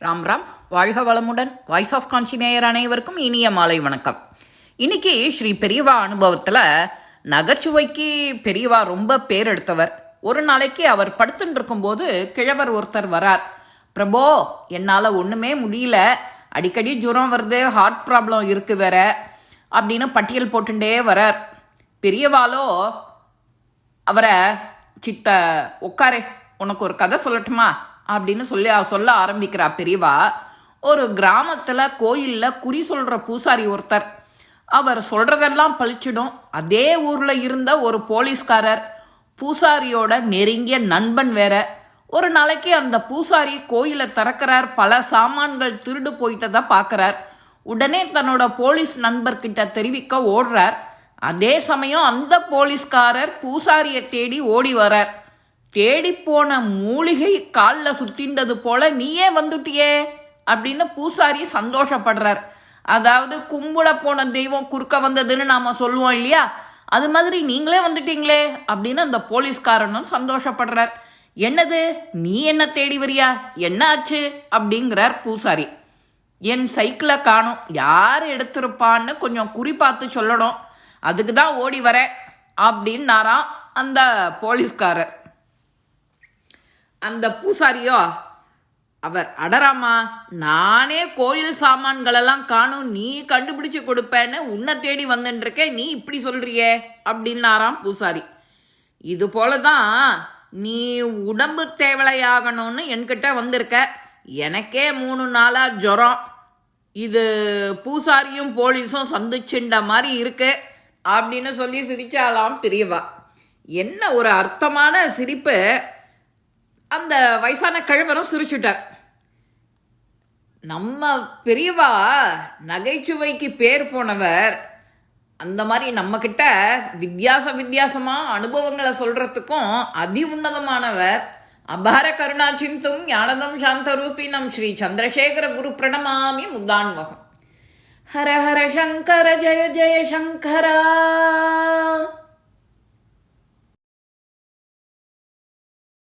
ராம் ராம். வாழ்க வளமுடன். Voice of காஞ்சி நேயர் அனைவருக்கும் இனிய மாலை வணக்கம். இன்னைக்கு ஸ்ரீ பெரியவா அனுபவத்தில் நகைச்சுவைக்கு பெரியவா ரொம்ப பேர் எடுத்தவர். ஒரு நாளைக்கு அவர் படுத்துட்டு கிழவர் ஒருத்தர் வரார். பிரபோ என்னால் ஒன்றுமே முடியல. அடிக்கடி ஜுரம் வருது ஹார்ட் ப்ராப்ளம் இருக்கு வேற அப்படின்னு பட்டியல் போட்டுட்டே வரார். பெரியவாலோ அவரை சித்த உட்காரே. உனக்கு ஒரு கதை சொல்லட்டுமா? அப்படின்னு சொல்லி சொல்ல ஆரம்பிக்கிறா பெரியவா. ஒரு கிராமத்தில் கோயிலில் குறி சொல்கிற பூசாரி ஒருத்தர். அவர் சொல்கிறதெல்லாம் பழிச்சிடும். அதே ஊரில் இருந்த ஒரு போலீஸ்காரர் பூசாரியோட நெருங்கிய நண்பன் வேற. ஒரு நாளைக்கு அந்த பூசாரி கோயிலை திறக்கிறார். பல சாமான்கள் திருடு போயிட்டதை பார்க்குறார் உடனே தன்னோட போலீஸ் நண்பர்கிட்ட தெரிவிக்க ஓடுறார். அதே சமயம் அந்த போலீஸ்காரர் பூசாரியை தேடி ஓடி வரார் தேடி போன மூலிகை காலில் சுத்தின்றது போல நீயே வந்துட்டியே அப்படின்னு பூசாரி சந்தோஷப்படுறார். அதாவது கும்பிட போன தெய்வம் குறுக்க வந்ததுன்னு நாம் சொல்லுவோம் இல்லையா? அது மாதிரி நீங்களே வந்துட்டீங்களே அப்படின்னு அந்த போலீஸ்காரனும் சந்தோஷப்படுறார். என்னது? நீ என்ன தேடி வரியா? என்ன ஆச்சு? அப்படிங்கிறார் பூசாரி. என் சைக்கிளை காணும். யார் எடுத்திருப்பான்னு கொஞ்சம் குறி பார்த்து சொல்லணும். அதுக்கு தான் ஓடி வரேன் அப்படின்னாராம் அந்த போலீஸ்காரர். அந்த பூசாரியோ அவர் அடராமா நானே கோயில் சாமான்களெல்லாம் காணும் நீ கண்டுபிடிச்சு கொடுப்பேன்னு உன்னை தேடி வந்துட்டுருக்கேன் நீ இப்படி சொல்றியே? அப்படின்னாராம் பூசாரி. இது போல தான் நீ உடம்பு தேவலையாகணும்னு என்கிட்ட வந்திருக்க. எனக்கே மூணு நாளாக ஜுரம். இது பூசாரியும் போலீஸும் சந்திச்சுண்ட மாதிரி இருக்கு அப்படின்னு சொல்லி சிரிச்சாலாம் பிரியவா என்ன ஒரு அர்த்தமான சிரிப்பு. அந்த வயசான கழுவரும் சிரிச்சுட்டார். நம்ம பெரியவா நகைச்சுவைக்கு பேர் போனவர் அந்த மாதிரி நம்மக்கிட்ட வித்தியாச வித்தியாசமாக அனுபவங்களை சொல்கிறதுக்கும் அதி உன்னதமானவர். அபார கருணா சிந்தும் ஞானதம் சாந்தரூபினம் ஸ்ரீ சந்திரசேகர குரு பிரணமாமி முதான்வகம் ஹர ஹர சங்கர ஜெய ஜெய சங்கரா.